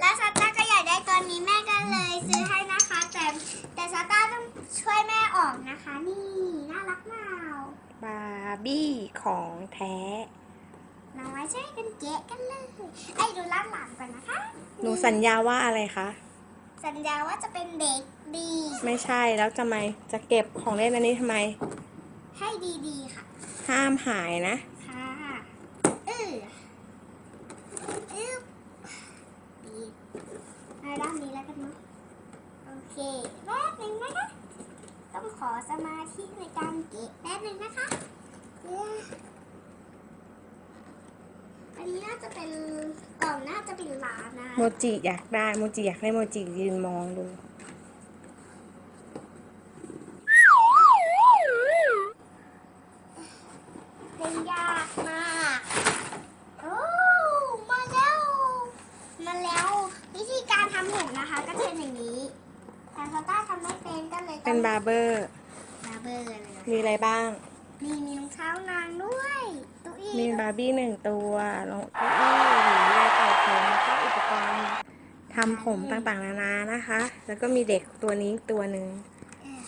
แล้วซาต้าก็อยากได้ตัวนี้แม่ก็เลยซื้อให้นะคะ แต่แต่ซาต้าต้องช่วยแม่ออกนะคะ นี่น่ารักมากบาร์บี้ของแท้เราไว้ช่วกันแกะกันเลยไอ้ดูล่างหลังก่อนนะคะ หนูสัญญาว่าอะไรคะ สัญญาว่าจะเป็นเด็ดี ไม่ใช่แล้วจะไมจะเก็บของเล่นอันนี้ทำไม ให้ดีๆค่ะ ห้ามหายนะ เคแป๊บหนึ่งนะคะ ต้องขอสมาธิในการเกะแป๊บหนึ่งนะคะอันนี้น่าจะเป็นกล่องน่าจะเป็นล้านนะ โมจิอยากได้ โมจิอยากได้โมจิยืนมองดู เป็นยากมากโอ้มาแล้ว มาแล้ว วิธีการทำเห็ดนะคะ ก็จะเป็นอย่างนี้ แต่สต้าทำไม่เป็น ก็เลยต้องเป็นบาร์เบอร์ บาร์เบอร์เลยมีอะไรบ้างมีมีรองเท้านางด้วยตู้อี้มีบาร์บี้หนึ่งตัวรองเก้าอี้หรืออะไรต่อผมแล้วก็อุปกรณ์ทำผมต่างๆนานานะคะ แล้วก็มีเด็กตัวนี้ตัวหนึ่งเออ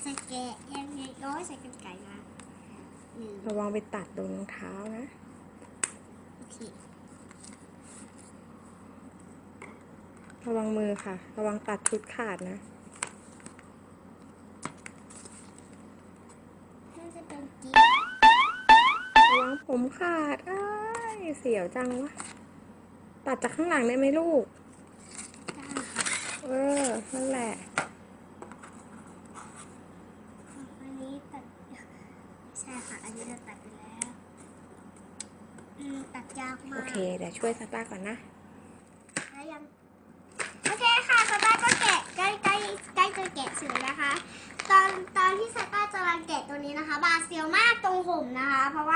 ใส่แกะยังไงร้อยใส่กันไก่มาหนึ่งระวังไปตัดโดนรองเท้านะ โอเคระวังมือค่ะ ระวังตัดชุดขาดนะ ผมขาดอ้ายเสียวจังวะ ตัดจากข้างหลังได้ไหมลูกได้ค่ะเออ นั่นแหละอันนี้ตัดใช่ค่ะ อันนี้เราตัดไปแล้ว อืม ตัดยากมาโอกเค เดี๋ยวช่วยสตาร์ก่อนนะแล้วยัง โอเคค่ะสตาร์ก็แกะใกล้ใกล้ใกล้จะแกะเสร็จแล้วนะคะ ตอนตอนที่สตาร์จะรังแกะตัวนี้นะคะ บาเซียวมากตรงห่มนะคะ เพราะว่า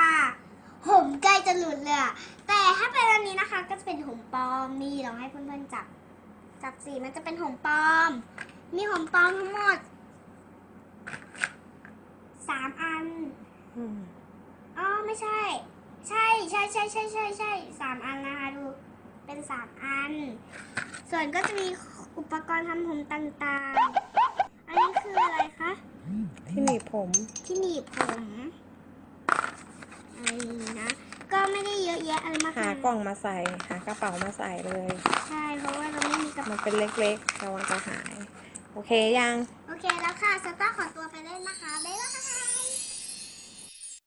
ห่มใกล้จะหลุดเลยอะแต่ถ้าเป็นอันนี้นะคะ ก็จะเป็นห่มปลอมนี่ลองให้เพื่อนๆจับ จับสีมันจะเป็นห่มปลอม มีห่มปลอมทั้งหมดสามอันอืมอ๋อไม่ใช่ ใช่ใช่ใช่ใช่ใช่ใช่สามอันนะคะดูเป็นสามอัน ส่วนก็จะมีอุปกรณ์ทำผมต่างๆ อันนี้คืออะไรคะที่หนีบผมที่หนีบผม อะไรอย่างนี้นะ ก็ไม่ได้เยอะแยะอะไรมากหามายกล่องมาใส่หากระเป๋ามาใส่เลย ใช่ เพราะว่าเราไม่มีกระมัเป๋านเป็นเล็กๆระวังจะหาย โอเคยัง โอเคแล้วค่ะสตาร์ขอตัวไปเล่นนะคะ บ๊ายบาย